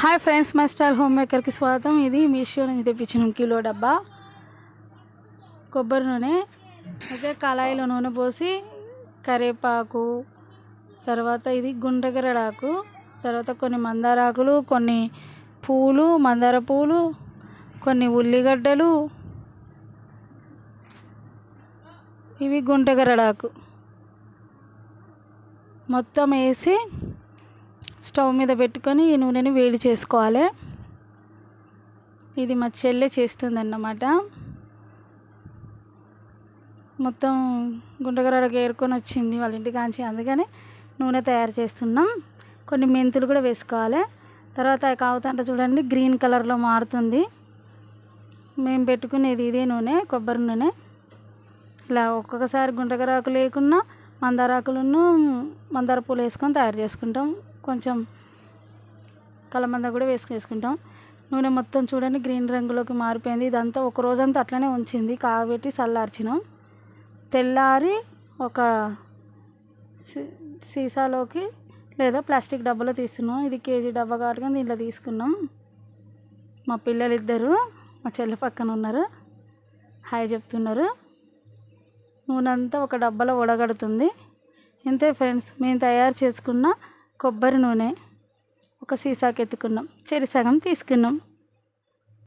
Hi friends my style home మేకర్కి స్వాగతం. ఇది మీషో నుంచి తెప్పించిన కిలో డబ్బా. కొబ్బరి నూనె అయితే కళాయిలో నూనె పోసి కరివేపాకు తర్వాత ఇది గుండ్రగరడాకు తర్వాత కొన్ని మందారాకులు కొన్ని పూలు మందార పూలు కొన్ని ఉల్లిగడ్డలు. ఇవి గుంటగరడాకు మొత్తం వేసి స్టవ్ మీద పెట్టుకొని ఈ నూనెని వేడి చేసుకోవాలి. ఇది మా చెల్లె చేస్తుందన్నమాట. మొత్తం గుంటగరడకు ఏరుకొని వచ్చింది వాళ్ళ ఇంటికి కాంచి. అందుకని నూనె తయారు చేస్తున్నాం. కొన్ని మెంతులు కూడా వేసుకోవాలి. తర్వాత కావుతంట చూడండి గ్రీన్ కలర్లో మారుతుంది. మేము పెట్టుకునేది ఇదే నూనె కొబ్బరి నూనె. ఇలా ఒక్కొక్కసారి గుంటగరాకు లేకున్నా మందారాకులను మందార పూలు వేసుకొని తయారు చేసుకుంటాం. కొంచెం కలమంద కూడా వేసుకేసుకుంటాం నూనె మొత్తం చూడండి గ్రీన్ రంగులోకి మారిపోయింది. ఇదంతా ఒక రోజంతా అట్లనే ఉంచింది. కాబట్టి చల్లార్చినాం. తెల్లారి ఒక సీ- సీసాలోకి లేదా ప్లాస్టిక్ డబ్బాలో తీస్తున్నాం. ఇది కేజీ డబ్బా కాబట్టి దీంట్లో తీసుకున్నాం. మా పిల్లలు ఇద్దరు మా చెల్లి పక్కన ఉన్నారు. హాయ్ చెప్తున్నారు. నూనె అంతా ఒక డబ్బాలో వడగడుతుంది ఇంతే ఫ్రెండ్స్ మేము తయారు చేసుకున్న కొబ్బరి నూనె ఒక సీసాకి ఎత్తుకున్నాం చెరి సగం తీసుకున్నాం.